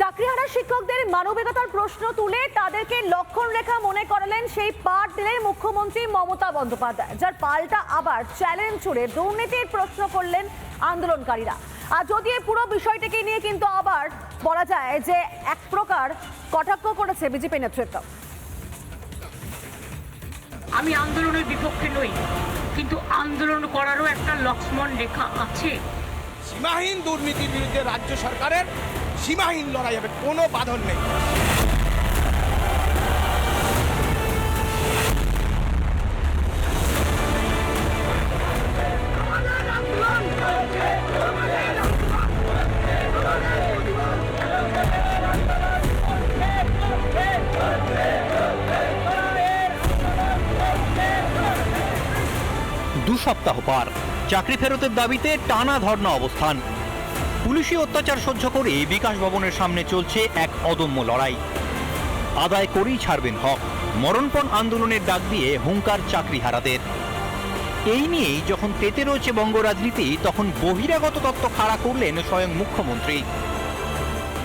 চাকরিহারা শিক্ষকদের মানবিকতার প্রশ্ন তুলে তাদেরকে লক্ষণ রেখা মনে করালেন সেই পাঠ দিলেন মুখ্যমন্ত্রী মমতা বন্দ্যোপাধ্যায় যার পাল্টা আবার চ্যালেঞ্জ ছুড়ে দুর্নীতির প্রশ্ন করলেন আন্দোলনকারীরা। আর যদি এই পুরো বিষয়টিকে নিয়ে কিন্তু আবার বলা যায় যে এক প্রকার কটাক্ষ করেছে বিজেপি নেতৃত্ব। আমি আন্দোলনের বিপক্ষে নই কিন্তু আন্দোলন করারও একটা লক্ষ্মণ রেখা আছে। সীমাহীন দুর্নীতির বিরুদ্ধে রাজ্য সরকারের সীমাহীন লড়াই হবে, কোনো বাঁধন নেই। দু সপ্তাহ পার। চাকরি ফেরতের দাবিতে টানা ধর্ণা অবস্থান। পুলিশি অত্যাচার সহ্য করে বিকাশ ভবনের সামনে চলছে এক অদম্য লড়াই। আদায় করেই ছাড়বেন হক। মরণপণ আন্দোলনের ডাক দিয়ে হুঙ্কার চাকরি হারাদের এই নিয়েই যখন তেতে রয়েছে বঙ্গ রাজনীতি, তখন বহিরাগত তত্ত্ব খাড়া করলেন স্বয়ং মুখ্যমন্ত্রী।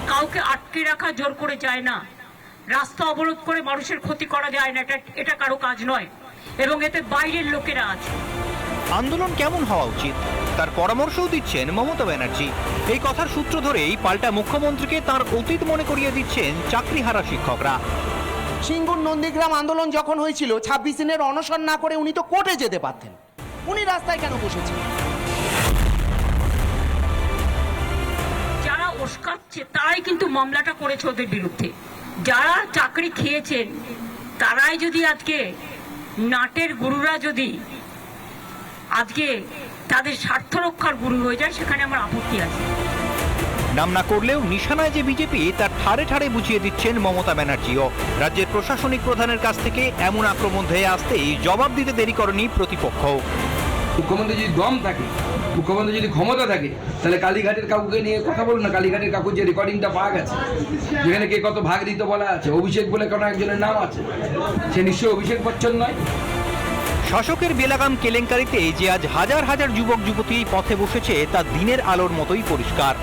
কাউকে আটকে রাখা জোর করে যায় না। রাস্তা অবরোধ করে মানুষের ক্ষতি করা যায় না। এটা এটা কারও কাজ নয়। এবং এতে বাইরের লোকেরা আছে। আন্দোলন কেমন হওয়া উচিত? তার পরামর্শও দিচ্ছেন মমতা ব্যানার্জি। এই কথার সূত্র ধরেই পাল্টা মুখ্যমন্ত্রীকে তার অতীত মনে করিয়ে দিচ্ছেন চাকরিহারা শিক্ষকরা। সিঙ্গুর নন্দীগ্রাম আন্দোলন যখন হয়েছিল ছাব্বিশ দিনের অনশন না করে উনি তো কোর্টে যেতে পারতেন। উনি রাস্তায় কেন বসেছেন? যারা উস্কাচ্ছে তারাই কিন্তু মামলাটা করেছে ওদের বিরুদ্ধে। যারা চাকরি খেয়েছেন তারাই যদি আজকে নাটের গুরুরা যদি আজকে তাদের স্বার্থ রক্ষার গুরু হয়ে যায় সেখানে আমার আপত্তি আছে। নাম না করলেও নিশানায় যে বিজেপি তার ঠাড়ে ঠাড়ে বুঝিয়ে দিচ্ছেন মমতা ব্যানার্জিও। রাজ্যের প্রশাসনিক প্রধানের কাছ থেকে এমন আক্রমণ ধেয়ে আসতেই জবাব দিতে দেরি করেনি প্রতিপক্ষ। মুখ্যমন্ত্রী যদি দম থাকে মুখ্যমন্ত্রী যদি ক্ষমতা থাকে তাহলে কালীঘাটের কাকুকে নিয়ে কথা বলুন না কালীঘাটের কাকুর যে রেকর্ডিংটা পাওয়া গেছে যেখানে কে কত ভাগ দিতে বলা আছে অভিষেক বলে কোনো একজনের নাম আছে সে নিশ্চয়ই অভিষেক বচ্চন নয়। শাসকের বেলাগাম কেলেঙ্কারিতে যে আজ হাজার হাজার যুবক যুবতী পথে বসেছে তা দিনের আলোর মতোই পরিষ্কার।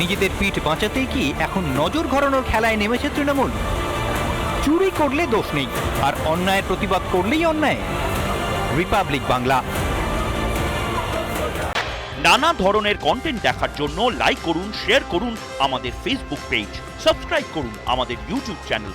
নিজেদের পিঠ বাঁচাতেই কি এখন নজর ঘরানোর খেলায় নেমেছে তৃণমূল? চুরি করলে দোষ নেই, আর অন্যায়ের প্রতিবাদ করলেই অন্যায়। রিপাবলিক বাংলা। নানা ধরনের কন্টেন্ট দেখার জন্য লাইক করুন শেয়ার করুন আমাদের ফেসবুক পেজ সাবস্ক্রাইব করুন আমাদের ইউটিউব চ্যানেল